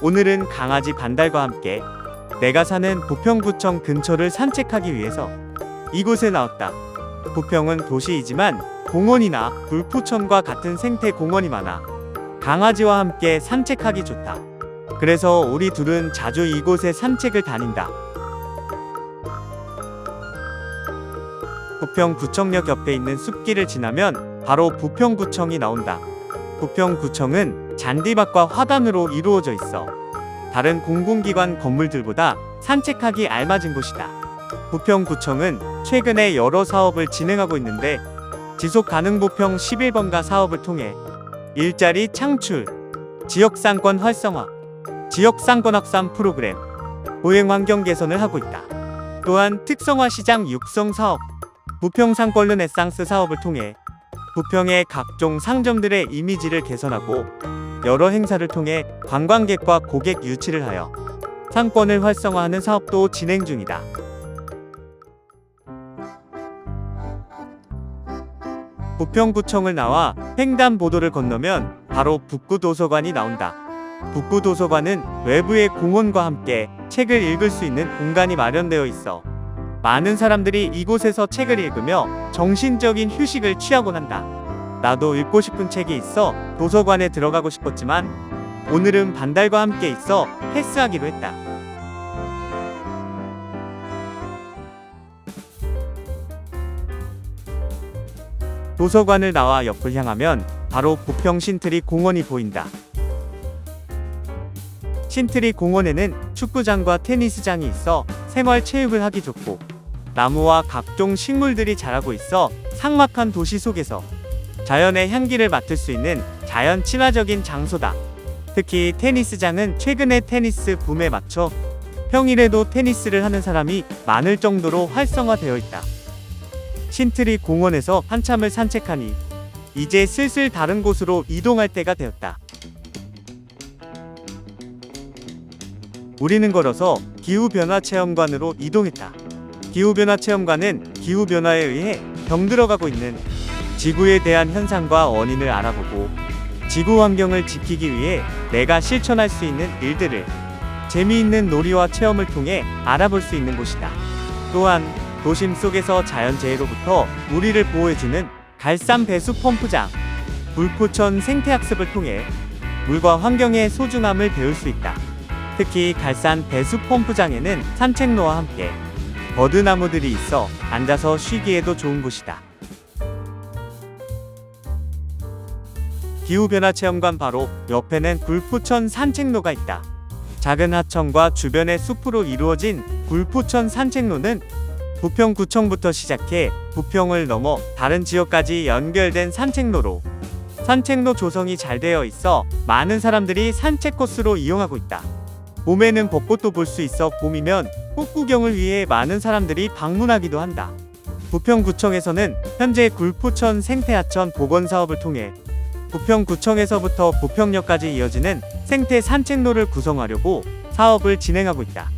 오늘은 강아지 반달과 함께 내가 사는 부평구청 근처를 산책하기 위해서 이곳에 나왔다. 부평은 도시이지만 공원이나 불포천과 같은 생태 공원이 많아 강아지와 함께 산책하기 좋다. 그래서 우리 둘은 자주 이곳에 산책을 다닌다. 부평구청역 옆에 있는 숲길을 지나면 바로 부평구청이 나온다. 부평구청은 잔디밭과 화단으로 이루어져 있어 다른 공공기관 건물들보다 산책하기 알맞은 곳이다. 부평구청은 최근에 여러 사업을 진행하고 있는데 지속 가능 부평 11번가 사업을 통해 일자리 창출, 지역 상권 활성화, 지역 상권 확산 프로그램, 보행 환경 개선을 하고 있다. 또한 특성화 시장 육성 사업, 부평 상권 르 네상스 사업을 통해 부평의 각종 상점들의 이미지를 개선하고 여러 행사를 통해 관광객과 고객 유치를 하여 상권을 활성화하는 사업도 진행 중이다. 부평구청을 나와 횡단보도를 건너면 바로 북구도서관이 나온다. 북구도서관은 외부의 공원과 함께 책을 읽을 수 있는 공간이 마련되어 있어 많은 사람들이 이곳에서 책을 읽으며 정신적인 휴식을 취하곤 한다. 나도 읽고 싶은 책이 있어 도서관에 들어가고 싶었지만 오늘은 반달과 함께 있어 패스하기로 했다. 도서관을 나와 옆을 향하면 바로 부평 신트리 공원이 보인다. 신트리 공원에는 축구장과 테니스장이 있어 생활 체육을 하기 좋고 나무와 각종 식물들이 자라고 있어 삭막한 도시 속에서 자연의 향기를 맡을 수 있는 자연 친화적인 장소다. 특히 테니스장은 최근에 테니스 붐에 맞춰 평일에도 테니스를 하는 사람이 많을 정도로 활성화되어 있다. 신트리 공원에서 한참을 산책하니 이제 슬슬 다른 곳으로 이동할 때가 되었다. 우리는 걸어서 기후변화 체험관으로 이동했다. 기후변화 체험관은 기후변화에 의해 병들어가고 있는 지구에 대한 현상과 원인을 알아보고 지구 환경을 지키기 위해 내가 실천할 수 있는 일들을 재미있는 놀이와 체험을 통해 알아볼 수 있는 곳이다. 또한 도심 속에서 자연재해로부터 우리를 보호해주는 갈산 배수 펌프장, 불포천 생태학습을 통해 물과 환경의 소중함을 배울 수 있다. 특히 갈산 배수 펌프장에는 산책로와 함께 버드나무들이 있어 앉아서 쉬기에도 좋은 곳이다. 기후변화 체험관 바로 옆에는 불포천 산책로가 있다. 작은 하천과 주변의 숲으로 이루어진 불포천 산책로는 부평구청부터 시작해 부평을 넘어 다른 지역까지 연결된 산책로로 산책로 조성이 잘 되어 있어 많은 사람들이 산책 코스로 이용하고 있다. 봄에는 벚꽃도 볼 수 있어 봄이면 꽃 구경을 위해 많은 사람들이 방문하기도 한다. 부평구청에서는 현재 굴포천 생태하천 복원 사업을 통해 부평구청에서부터 부평역까지 이어지는 생태 산책로를 구성하려고 사업을 진행하고 있다.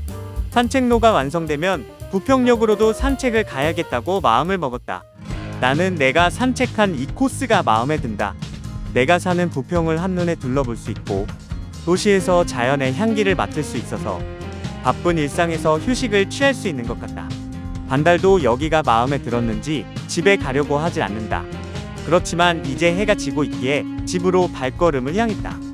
산책로가 완성되면 부평역으로도 산책을 가야겠다고 마음을 먹었다. 나는 내가 산책한 이 코스가 마음에 든다. 내가 사는 부평을 한눈에 둘러볼 수 있고 도시에서 자연의 향기를 맡을 수 있어서 바쁜 일상에서 휴식을 취할 수 있는 것 같다. 반달도 여기가 마음에 들었는지 집에 가려고 하지 않는다. 그렇지만 이제 해가 지고 있기에 집으로 발걸음을 향했다.